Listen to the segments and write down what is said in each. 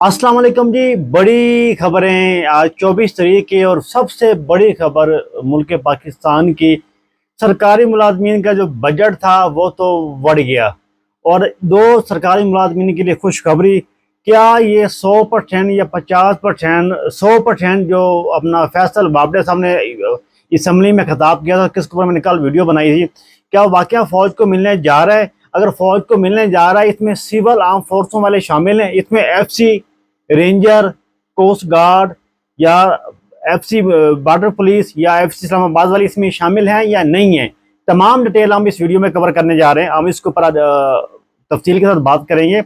السلام علیکم جی بڑی خبریں آج چوبیس تاریخ کی اور سب سے بڑی خبر ملک پاکستان کی۔ سرکاری ملازمین کا جو بجٹ تھا وہ تو بڑھ گیا۔ اور دو سرکاری ملازمین کے لیے خوشخبری، کیا یہ سو پرسینٹ یا پچاس پرسینٹ سو پرسینٹ جو اپنا فیصل بابڑے صاحب نے اسمبلی میں خطاب کیا تھا، کس اوپر میں نے کل ویڈیو بنائی تھی۔ کیا واقعہ فوج کو ملنے جا رہا ہے؟ اگر فوج کو ملنے جا رہا ہے، اس میں سول آرم فورسوں والے شامل ہیں، اس میں F C ranger coast guard یا ایف سی بارڈر پولیس یا ایف سی اسلام آباد والی اس میں شامل ہیں یا نہیں ہیں؟ تمام ڈیٹیل ہم اس ویڈیو میں کور کرنے جا رہے ہیں۔ ہم اس کے اوپر uh, تفصیل کے ساتھ بات کریں گے۔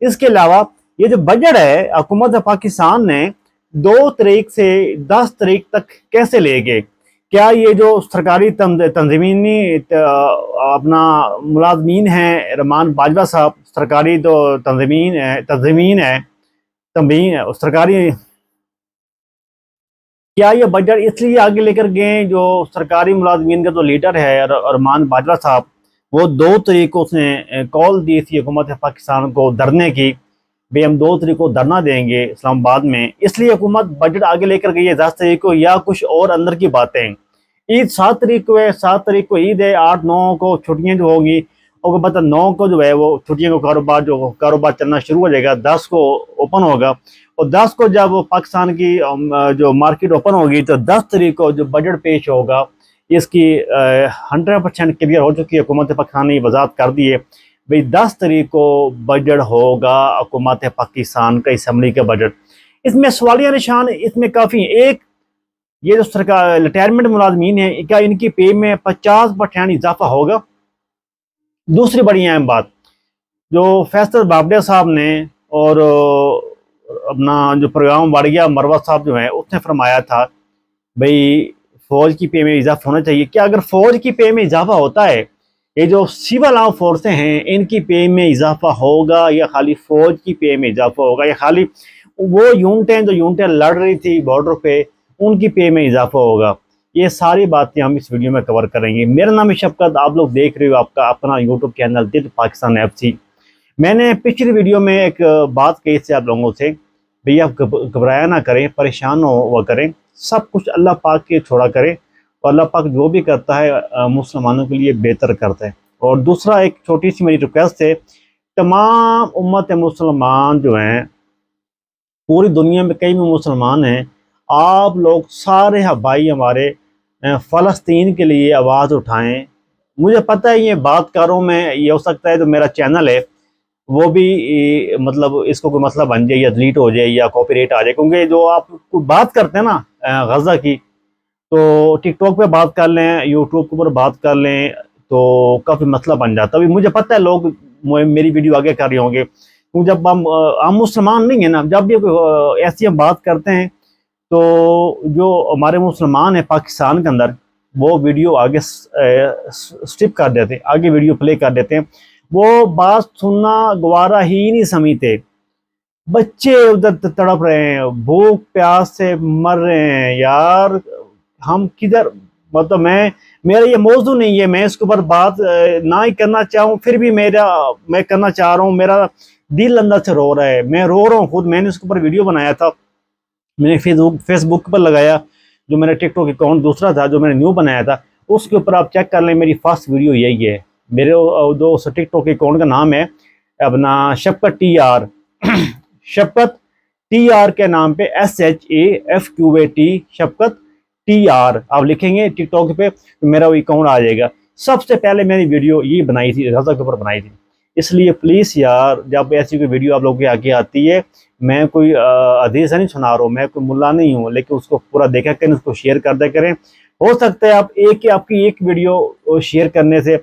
اس کے علاوہ یہ جو بجٹ ہے، حکومت پاکستان نے دو تاریخ سے دس تاریخ تک کیسے لے گئے؟ کیا یہ جو سرکاری تنظیمینی اپنا ملازمین ہیں؟ رمان باجوہ صاحب، سرکاری جو تنظیمین تنظیمین ہیں۔ تنبیہ سرکاری کیا یہ بجٹ اس لیے آگے لے کر گئے جو سرکاری ملازمین کا جو لیڈر ہے ارمان باجرہ صاحب، وہ دو طریقوں سے کال دی تھی حکومت پاکستان کو درنے کی۔ بے ہم دو طریقوں درنا دیں گے اسلام آباد میں۔ اس لیے حکومت بجٹ آگے لے کر گئی ہے دس تاریخ کو یا کچھ اور اندر کی باتیں۔ عید سات تاریخ کو ہے، سات تاریخ کو عید ہے، آٹھ نو کو چھٹیاں جو ہوگی اور پتہ نو کو جو ہے وہ چھٹیوں کو کاروبار جو کاروبار چلنا شروع ہو جائے گا، دس کو اوپن ہوگا۔ اور دس کو جب پاکستان کی جو مارکیٹ اوپن ہوگی تو دس تاریخ کو جو بجٹ پیش ہوگا، اس کی ہنڈریڈ پرسینٹ کلیئر ہو چکی ہے۔ حکومت پاکستان نے وضاحت کر دی ہے۔ بھئی دس تاریخ کو بجٹ ہوگا حکومت پاکستان کا اسمبلی کا بجٹ اس میں سوالیہ نشان، اس میں کافی۔ ہیں ایک، یہ جو سرکار ریٹائرمنٹ ملازمین ہیں، کیا ان کی پے میں پچاس پرسینٹ اضافہ ہوگا؟ دوسری بڑی اہم بات، جو فیصل بابڈیا صاحب نے اور اپنا جو پروگرام واڑیا مروہ صاحب جو ہیں، اس نے فرمایا تھا، بھئی فوج کی پے میں اضافہ ہونا چاہیے۔ کیا اگر فوج کی پے میں اضافہ ہوتا ہے، یہ جو سیول آؤ فورسیں ہیں، ان کی پے میں اضافہ ہوگا یا خالی فوج کی پے میں اضافہ ہوگا یا خالی وہ یونٹیں جو یونٹیں لڑ رہی تھی بارڈر پہ، ان کی پے میں اضافہ ہوگا؟ یہ ساری باتیں ہم اس ویڈیو میں کور کریں گے۔ میرا نام ہے شفقت، آپ لوگ دیکھ رہے ہو آپ کا اپنا یوٹیوب چینل دل پاکستان ایف سی میں نے پچھلی ویڈیو میں ایک بات کہی تھی آپ لوگوں سے، بھئی آپ گھبرایا نہ کریں، پریشان ہو، ہوا کریں۔ سب کچھ اللہ پاک کے چھوڑا کریں اور اللہ پاک جو بھی کرتا ہے مسلمانوں کے لیے بہتر کرتا ہے۔ اور دوسرا ایک چھوٹی سی میری ریکویسٹ ہے، تمام امت مسلمان جو ہیں، پوری دنیا میں کئی بھی مسلمان ہیں آپ لوگ سارے بھائی ہمارے فلسطین کے لیے آواز اٹھائیں۔ مجھے پتہ ہے یہ بات کروں میں، یہ ہو سکتا ہے جو میرا چینل ہے، وہ بھی مطلب اس کو کوئی مسئلہ بن جائے یا دلیٹ ہو جائے یا کاپی ریٹ آ جائے۔ کیونکہ جو آپ بات کرتے ہیں نا غزہ کی، تو ٹک ٹاک پہ بات کر لیں یوٹیوب کے اوپر بات کر لیں، تو کافی مسئلہ بن جاتا ہے۔ مجھے پتہ ہے لوگ میری ویڈیو آگے کر رہے ہوں گے۔ کیونکہ جب ہم ہم مسلمان نہیں ہیں نا، جب بھی ایسی ہم بات کرتے ہیں تو جو ہمارے مسلمان ہیں پاکستان کے اندر، وہ ویڈیو آگے سٹپ کر دیتے ہیں، آگے ویڈیو پلے کر دیتے ہیں۔ وہ بات سننا گوارا ہی نہیں سمجھتے۔ بچے ادھر تڑپ رہے ہیں، بھوک، پیاس سے مر رہے ہیں۔ یار، ہم کدھر؟ مطلب میں، میرا یہ موضوع نہیں ہے، میں اس کے اوپر بات نہ ہی کرنا چاہوں، پھر بھی میرا، میں کرنا چاہ رہا ہوں، میرا دل اندر سے رو رہا ہے۔ میں رو رہا ہوں خود، میں نے اس کے اوپر ویڈیو بنایا تھا۔ میں نے فیس بک پر لگایا جو میرا ٹک ٹاک اکاؤنٹ دوسرا تھا جو میں نے نیو بنایا تھا، اس کے اوپر آپ چیک کر لیں، میری فاسٹ ویڈیو یہی ہے۔ میرے جو اس ٹک ٹاک اکاؤنٹ کا نام ہے، اپنا Shafqat T R Shafqat T R کے نام پہ S H A F Q A T Shafqat T R آپ لکھیں گے ٹک ٹاک پہ تو میرا وہ اکاؤنٹ آ جائے گا۔ سب سے پہلے میں نے ویڈیو یہ بنائی تھی، رضا کے اوپر بنائی تھی۔ اس لیے پلیز یار، جب ایسی کوئی ویڈیو آپ لوگ کے آگے آتی ہے میں کوئی عدیث نہیں سنا رہا ہوں، میں کوئی ملا نہیں ہوں، لیکن اس کو پورا دیکھا کریں، اس کو شیئر کر دیا کریں۔ ہو سکتا ہے آپ ایک آپ کی ایک ویڈیو شیئر کرنے سے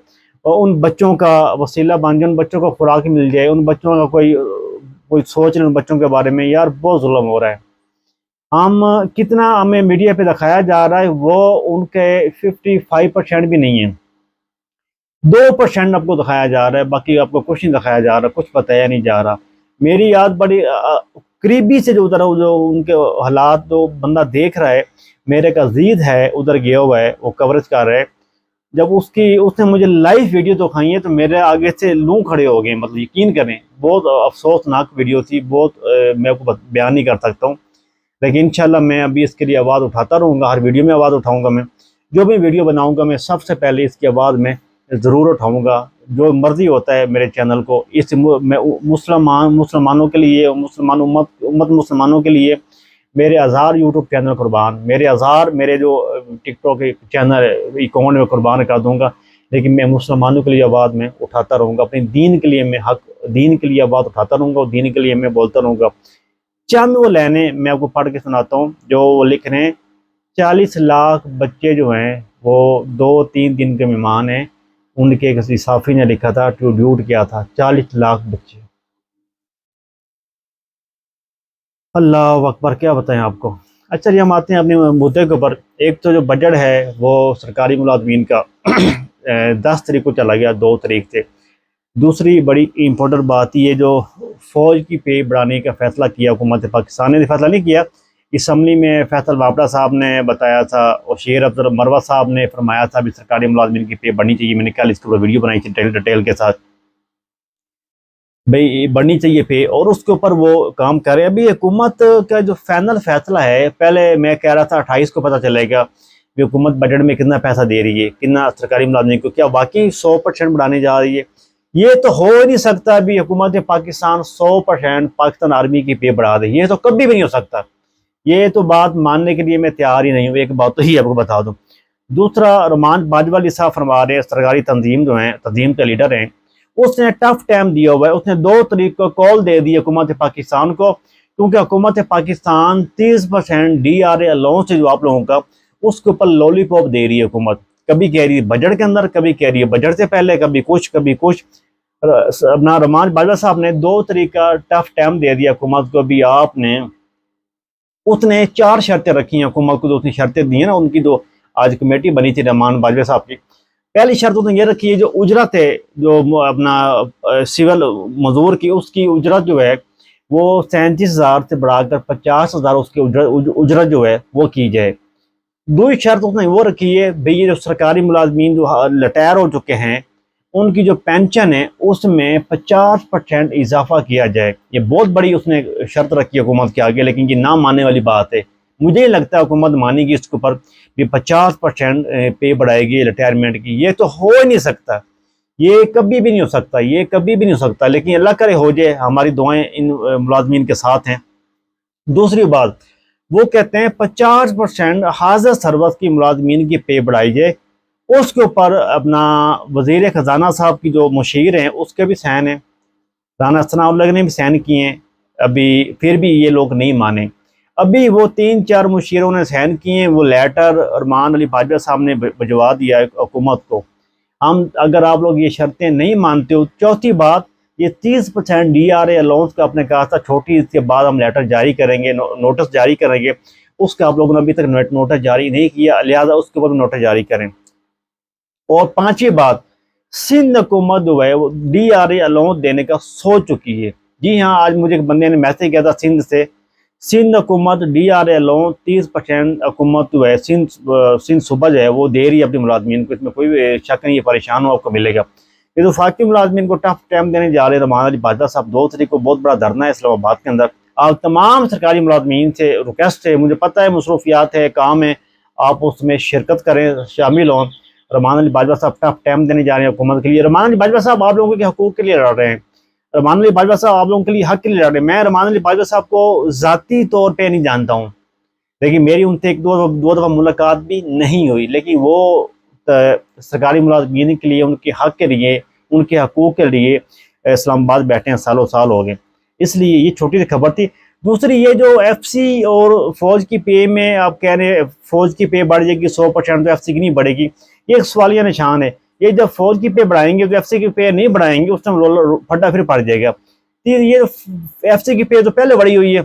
ان بچوں کا وسیلہ بن جائے، ان بچوں کو خوراک مل جائے، ان بچوں کا کوئی کوئی سوچ لیں ان بچوں کے بارے میں، یار بہت ظلم ہو رہا ہے۔ ہم کتنا ہمیں میڈیا پہ دکھایا جا رہا ہے، وہ ان کے ففٹی فائیو پرسینٹ بھی نہیں ہے دو پرسینٹ آپ کو دکھایا جا رہا ہے، باقی آپ کو کچھ نہیں دکھایا جا رہا، کچھ بتایا نہیں جا رہا۔ میری یاد بڑی قریبی سے جو ادھر جو ان کے حالات جو بندہ دیکھ رہا ہے، میرے کا عزیز ہے، ادھر گیا ہوا ہے، وہ کوریج کر رہا ہے۔ جب اس کی، اس نے مجھے لائیو ویڈیو دکھائی ہے تو میرے آگے سے لوں کھڑے ہو گئے مطلب یقین کریں۔ بہت افسوسناک ویڈیو تھی، بہت میں آپ کو بیان نہیں کر سکتا ہوں۔ لیکن انشاءاللہ میں ابھی اس کے لیے آواز اٹھاتا رہوں گا، ہر ویڈیو میں آواز اٹھاؤں گا میں۔ جو بھی ویڈیو بناؤں گا میں، سب سے پہلے اس کی آواز میں ضرور اٹھاؤں گا۔ جو مرضی ہوتا ہے میرے چینل کو، اس میں مسلمان، مسلمانوں کے لیے، مسلمان امت امت مسلمانوں کے لیے میرے ہزار یوٹیوب چینل قربان، میرے ہزار، میرے جو ٹک ٹاک چینل اکاؤنٹ میں قربان کر دوں گا، لیکن میں مسلمانوں کے لیے آواز میں اٹھاتا رہوں گا اپنے دین کے لیے میں حق، دین کے لیے آواز اٹھاتا رہوں گا اور دین کے لیے میں بولتا رہوں گا۔ چند وہ لائنیں میں آپ کو پڑھ کے سناتا ہوں جو وہ لکھ رہے ہیں؟ چالیس لاکھ بچے جو ہیں وہ دو تین دن کے مہمان ہیں۔ ان کے کسی صافی نے لکھا تھا ٹریبیوٹ کیا تھا، چالیس لاکھ بچے۔ اللہ اکبر، کیا بتائیں آپ کو؟ اچھا جی ہم آتے ہیں اپنے مدعے کے اوپر۔ ایک تو جو بجٹ ہے، وہ سرکاری ملازمین کا دس تاریخ کو چلا گیا، دو تاریخ سے۔ دوسری بڑی امپورٹنٹ بات یہ جو فوج کی پے بڑھانے کا فیصلہ کیا، حکومت پاکستان نے فیصلہ نہیں کیا اسمبلی میں فیصل واپڑا صاحب نے بتایا تھا اور شیر افضل مروہ صاحب نے فرمایا تھا بھی سرکاری ملازمین کی پے بڑھنی چاہیے۔ میں نے کل اس کے اوپر ویڈیو بنائی تھی ڈیٹیل کے ساتھ۔ بھئی بڑھنی چاہیے پہ اور اس کے اوپر وہ کام کر رہے ہیں۔ ابھی حکومت کا جو فائنل فیصلہ ہے، پہلے میں کہہ رہا تھا اٹھائیس کو پتہ چلے گا کہ حکومت بجٹ میں کتنا پیسہ دے رہی ہے، کتنا سرکاری ملازمین کو۔ کیا واقعی سو پرسینٹ بڑھانے جا رہی ہے؟ یہ تو ہو ہی نہیں سکتا۔ ابھی حکومت پاکستان سو پرسینٹ پاکستان آرمی کی پے بڑھا رہی ہے یہ تو کبھی بھی نہیں ہو سکتا۔ یہ تو بات ماننے کے لیے میں تیار ہی نہیں ہوں، ایک بات تو ہی آپ کو بتا دوں۔ دوسرا، رمان باجوہ علی صاحب فرما رہے ہیں، سرکاری تنظیم جو ہیں، تنظیم کے لیڈر ہیں، اس نے ٹف ٹائم دیا ہوا ہے۔ اس نے دو طریق کو کال دے دی حکومت پاکستان کو۔ کیونکہ حکومت پاکستان تیس percent D R A loan سے جو آپ لوگوں کا، اس کے اوپر لولی پاپ دے رہی ہے حکومت۔ کبھی کہہ رہی ہے بجٹ کے اندر، کبھی کہہ رہی ہے بجٹ سے پہلے، کبھی کچھ کبھی کچھ۔ اپنا رمان باجوہ صاحب نے دو طریقہ ٹف ٹائم دے دیا حکومت کو، بھی آپ نے اس نے چار شرطیں رکھی ہیں حکومت کو جو شرطیں دی ہیں نا، ان کی جو آج کمیٹی بنی تھی، رحمان باجوہ صاحب کی۔ پہلی شرط تو یہ رکھی ہے، جو اجرت ہے، جو اپنا سول مزدور کی، اس کی اجرت جو ہے، وہ سینتیس ہزار سے بڑھا کر پچاس ہزار اس کی اجرت جو ہے، وہ کی جائے۔ دو شرط اس نے وہ رکھی ہے، بھئی یہ جو سرکاری ملازمین جو لٹیر ہو چکے ہیں ان کی جو پینشن ہے، اس میں پچاس پرسینٹ اضافہ کیا جائے۔ یہ بہت بڑی اس نے شرط رکھی حکومت کے آگے، لیکن یہ نہ ماننے والی بات ہے۔ مجھے ہی لگتا ہے حکومت مانے گی اس کے اوپر بھی پچاس پرسینٹ پے بڑھائے گی ریٹائرمنٹ کی۔ یہ تو ہو ہی نہیں سکتا۔ یہ کبھی بھی نہیں ہو سکتا۔ یہ کبھی بھی نہیں ہو سکتا۔ لیکن اللہ کرے ہو جائے، ہماری دعائیں ان ملازمین کے ساتھ ہیں۔ دوسری بات، وہ کہتے ہیں پچاس پرسینٹ حاضر سروس کی ملازمین کی پے بڑھائی جائے۔ اس کے اوپر اپنا وزیر خزانہ صاحب کی جو مشیر ہیں، اس کے بھی سین ہیں۔ رانا ثناء اللہ نے بھی سین کیے ہیں۔ ابھی پھر بھی یہ لوگ نہیں مانیں ابھی وہ تین چار مشیروں نے سین کیے ہیں۔ وہ لیٹر ارمان علی باجوہ صاحب نے بھجوا دیا ہے حکومت کو۔ ہم اگر آپ لوگ یہ شرطیں نہیں مانتے ہو، چوتھی بات، یہ تیس percent D R A allowance کا آپ نے کہا تھا، چھوٹی اس کے بعد ہم لیٹر جاری کریں گے نوٹس جاری کریں گے۔ اس کا آپ لوگوں نے ابھی تک نوٹس جاری نہیں کیا، لہٰذا اس کے بعد نوٹس جاری کریں۔ اور پانچویں بات، سندھ حکومت جو ہے، وہ ڈی آر اے الاؤنس دینے کا سوچ چکی ہے۔ جی ہاں آج مجھے ایک بندے نے میسج کیا تھا سندھ سے۔ سندھ حکومت ڈی آر اے لون تیس پرسینٹ حکومت جو ہے۔ سندھ سندھ صوبہ جو ہے، وہ دے رہی ہے اپنی ملازمین کو۔ اس میں کوئی شک نہیں ہے، پریشان ہو، آپ کو ملے گا۔ یہ تو فاقی ملازمین کو ٹف ٹائم دینے جا رہے رحمان علی باجوہ صاحب، دو تاریخ کو بہت بڑا دھرنا ہے اسلام آباد کے اندر۔ آپ تمام سرکاری ملازمین سے ریکویسٹ ہے۔ مجھے پتہ ہے، مصروفیات ہے، کام ہے۔ آپ اس میں شرکت کریں، شامل ہوں۔ رحمان علی باجوہ صاحب ٹف ٹائم دینے جا رہے ہیں حکومت کے لیے۔ رحمان علی باجوہ صاحب آپ لوگوں کے حقوق کے لیے لڑ رہے ہیں۔ رمان علی باجوہ صاحب آپ لوگوں کے لیے حق کے لیے لڑ رہے ہیں۔ میں رمان علی باجوہ صاحب کو ذاتی طور پہ نہیں جانتا ہوں۔ لیکن میری ان سے ایک دو دو دفعہ ملاقات بھی نہیں ہوئی، لیکن وہ سرکاری ملازمین کے لیے، ان کے حق کے لیے، ان کے حقوق کے لیے اسلام آباد بیٹھے ہیں، سالوں سال ہو گئے۔ اس لیے یہ چھوٹی سی خبر تھی۔ دوسری، یہ جو ایف سی اور فوج کی پے میں آپ کہہ رہے ہیں، فوج کی پے بڑھ جائے گی، سو پرسینٹ تو ایف سی کی نہیں بڑھے گی۔ یہ ایک سوالیہ نشان ہے۔ یہ جب فوج کی پے بڑھائیں گے تو ایف سی کی پے نہیں بڑھائیں گے، اس میں پھٹا پھر پڑ جائے گا۔ یہ ایف سی کی پے تو پہلے بڑھی ہوئی ہے۔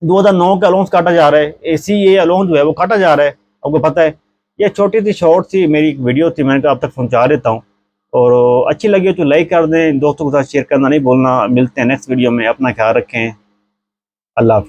دو ہزار نو کا الونس کاٹا جا رہا ہے۔ اے سی اے الونس جو ہے وہ کاٹا جا رہا ہے۔ آپ کو پتہ ہے، یہ چھوٹی سی شارٹ سی میری ایک ویڈیو تھی، میں نے کہا اب تک پہنچا دیتا ہوں۔ اور اچھی لگی ہو تو لائک کر دیں، دوستوں کے ساتھ شیئر کرنا نہیں بولنا ملتے ہیں نیکسٹ ویڈیو میں، اپنا خیال رکھیں۔ اللہ حافظ۔